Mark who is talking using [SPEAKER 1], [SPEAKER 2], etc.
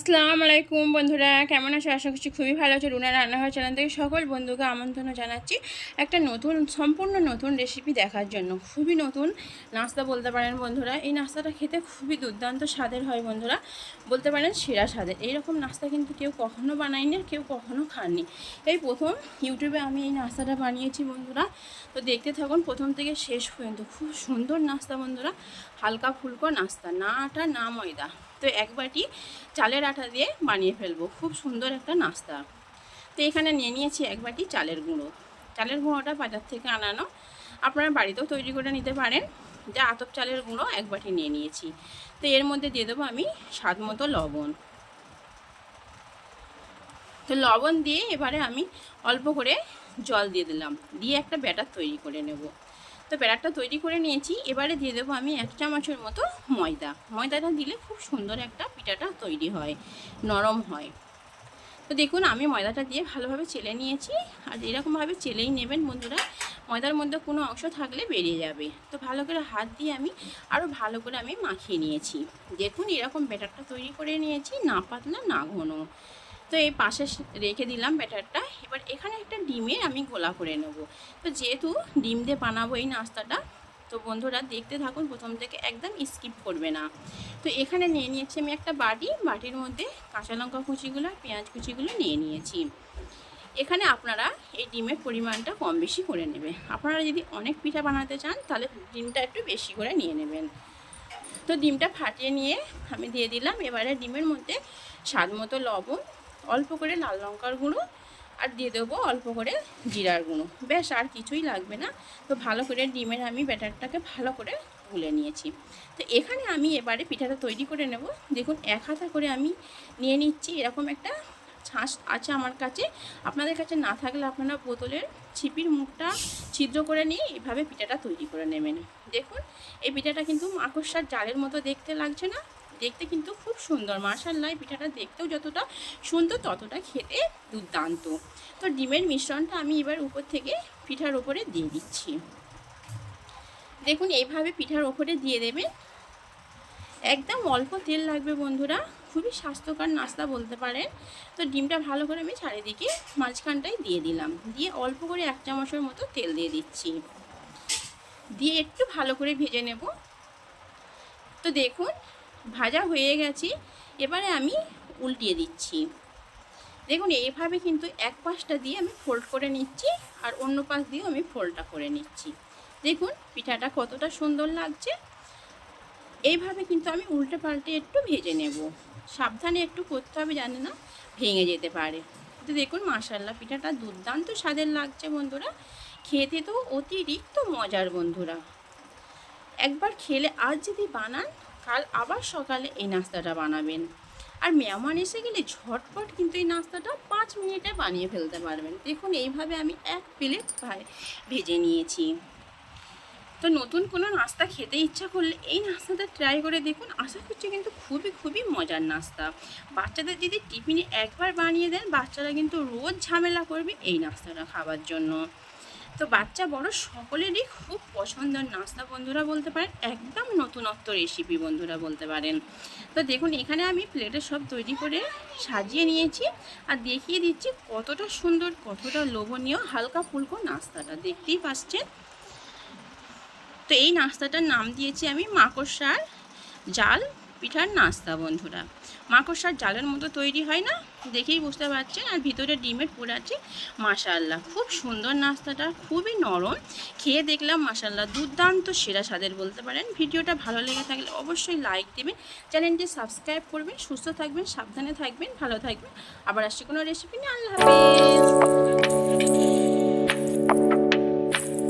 [SPEAKER 1] আসসালামু আলাইকুম বন্ধুরা, কেমন আছো? আশা করছি খুবই ভালো আছে। রুনা রান্নাঘর চ্যানেল থেকে সকল বন্ধুকে আমন্ত্রণ জানাচ্ছি একটা নতুন, সম্পূর্ণ নতুন রেসিপি দেখার জন্য। খুবই নতুন নাস্তা বলতে পারেন বন্ধুরা। এই নাস্তাটা খেতে খুবই দুর্দান্ত স্বাদের হয় বন্ধুরা। বলতে পারেন সেরা স্বাদের। এইরকম নাস্তা কিন্তু কেউ কখনো বানায়নি আর কেউ কখনো খাননি। এই প্রথম ইউটিউবে আমি এই নাস্তাটা বানিয়েছি বন্ধুরা। তো দেখতে থাকুন, প্রথম থেকে শেষ পর্যন্ত। খুব সুন্দর নাস্তা বন্ধুরা। হালকা ফুলকো নাস্তা, না আটা, না ময়দা। তো এক বাটি চালের আটা দিয়ে বানিয়ে ফেলব। খুব সুন্দর একটা নাস্তা। তো এখানে নিয়ে নিয়েছি এক বাটি চালের গুঁড়ো। চালের গুঁড়োটা বাজার থেকে আনানো। আপনারা বাড়িতেও তৈরি করে নিতে পারেন। যা আতপ চালের গুঁড়ো এক বাটি নিয়ে নিয়েছি। তো এর মধ্যে দিয়ে দেবো আমি স্বাদ মতো লবণ। তো লবণ দিয়ে এবারে আমি অল্প করে জল দিয়ে দিলাম। দিয়ে একটা ব্যাটার তৈরি করে নেব। তো ব্যাটারটা তৈরি করে নিয়েছি। এবারে দিয়ে দেবো আমি এক চামচের মতো ময়দা। ময়দাটা দিলে খুব সুন্দর একটা পিঠাটা তৈরি হয়, নরম হয়। তো দেখুন, আমি ময়দাটা দিয়ে ভালোভাবে চেলে নিয়েছি। আর এরকমভাবে চেলেই নেবেন বন্ধুরা। ময়দার মধ্যে কোনো অংশ থাকলে বেরিয়ে যাবে। তো ভালো করে হাত দিয়ে আমি আরও ভালো করে আমি মাখিয়ে নিয়েছি। দেখুন, এরকম ব্যাটারটা তৈরি করে নিয়েছি, না পাতলা, না ঘন। তো এই পাশে রেখে দিলাম ব্যাটারটা। এবার এখানে একটা ডিমের আমি গোলা করে নেব। তো যেহেতু ডিম দিয়ে বানাবো এই নাস্তাটা, তো বন্ধুরা দেখতে থাকুন, প্রথম থেকে একদম স্কিপ করবে না। তো এখানে নিয়ে নিয়েছি আমি একটা বাটি। বাটির মধ্যে কাঁচা লঙ্কা কুচিগুলো পেঁয়াজ কুচিগুলো নিয়ে নিয়েছি। এখানে আপনারা এই ডিমের পরিমাণটা কম বেশি করে নেবে আপনারা যদি অনেক পিঠা বানাতে চান, তাহলে ডিমটা একটু বেশি করে নিয়ে নেবেন। তো ডিমটা ফাটিয়ে নিয়ে আমি দিয়ে দিলাম। এবারে ডিমের মধ্যে স্বাদ মতো লবণ অল্প করে লাল লঙ্কার গুঁড়ো আর দিয়ে দেবো অল্প করে জিরার গুঁড়ো। ব্যাস, আর কিছুই লাগবে না। তো ভালো করে ডিমের আমি ব্যাটারটাকে ভালো করে গুলে নিয়েছি। তো এখানে আমি এবারে পিঠাটা তৈরি করে নেব। দেখুন, এক হাতা করে আমি নিয়ে নিচ্ছি। এরকম একটা ছাঁচ আছে আমার কাছে। আপনাদের কাছে না থাকলে আপনারা বোতলের ছিপির মুখটা ছিদ্র করে নিয়ে এভাবে পিঠাটা তৈরি করে নেবেন। দেখুন, এই পিঠাটা কিন্তু মাকড়সার জালের মতো দেখতে লাগছে না। দেখতে কিন্তু খুব সুন্দর। মার্শাল্লাহ পিঠাটা দেখতেও যতটা সুন্দর ততটা খেতে দুর্দান্ত। তো ডিমের মিশ্রণটা আমি এবার উপর থেকে পিঠার ওপরে দিয়ে দিচ্ছি। দেখুন, এইভাবে পিঠার ওপরে দিয়ে দেবেন একদম অল্প তেল লাগবে বন্ধুরা, খুবই স্বাস্থ্যকর নাস্তা বলতে পারেন। তো ডিমটা ভালো করে আমি চারিদিকে মাঝখানটায় দিয়ে দিলাম। দিয়ে অল্প করে এক চামচের মতো তেল দিয়ে দিচ্ছি। দিয়ে একটু ভালো করে ভেজে নেব। তো দেখুন ভাজা হয়ে গেছে, এবারে আমি উল্টিয়ে দিচ্ছি। দেখুন এইভাবে কিন্তু এক পাশটা দিয়ে আমি ফোল্ড করে নিচ্ছি আর অন্য পাশ দিয়েও আমি ফোল্ডটা করে নিচ্ছি। দেখুন, পিঠাটা কতটা সুন্দর লাগছে। এইভাবে কিন্তু আমি উল্টে পাল্টে একটু ভেজে নেব। সাবধানে একটু করতে হবে জানে না ভেঙে যেতে পারে। তো দেখুন মাসাল্লা পিঠাটা দুর্দান্ত স্বাদের লাগছে বন্ধুরা। খেতে তো অতিরিক্ত মজার বন্ধুরা। একবার খেলে আজ যদি বানান কাল আবার সকালে এই নাস্তাটা বানাবেন। আর মেহমান এসে গেলে ঝটপট কিন্তু এই নাস্তাটা পাঁচ মিনিটে বানিয়ে ফেলতে পারবেন। দেখুন, এইভাবে আমি এক প্লেট ভেজে নিয়েছি। তো নতুন কোনো নাস্তা খেতে ইচ্ছা করলে এই নাস্তাটা ট্রাই করে দেখুন। আশা করছি কিন্তু খুবই খুবই মজার নাস্তা। বাচ্চাদের যদি টিফিনে একবার বানিয়ে দেন, বাচ্চারা কিন্তু রোজ ঝামেলা করবে এই নাস্তাটা খাবার জন্য। তো বাচ্চা বড় সকলেরই খুব পছন্দের নাস্তা বন্ধুরা বলতে পারেন, একদম নতুনত্ব রেসিপি বন্ধুরা বলতে পারেন। তো দেখুন, এখানে আমি প্লেটে সব তৈরি করে সাজিয়ে নিয়েছি আর দেখিয়ে দিচ্ছি কতটা সুন্দর, কতটা লোভনীয় হালকা ফুলকো নাস্তাটা। দেখতেই পাচ্ছেন? তো এই নাস্তাটার নাম দিয়েছি আমি মাকড়সার জাল। পিঠার নাস্তা, বন্ধুরা। মাকড়সার জালের মতো তৈরি হয় না? দেখেই বুঝতে পারছেন? আর ভিতরে ডিমের পুর আছে মাসাল্লাহ খুব সুন্দর নাস্তাটা, খুবই নরম। খেয়ে দেখলাম মাসাল্লাহ দুর্দান্ত সেরা স্বাদের বলতে পারেন। ভিডিওটা ভালো লেগে থাকলে অবশ্যই লাইক দেবেন, চ্যানেলটি সাবস্ক্রাইব করবেন, সুস্থ থাকবেন, সাবধানে থাকবেন, ভালো থাকবেন। আবার আসছে কোনো রেসিপি নিয়ে। আল্লাহ হাফেজ।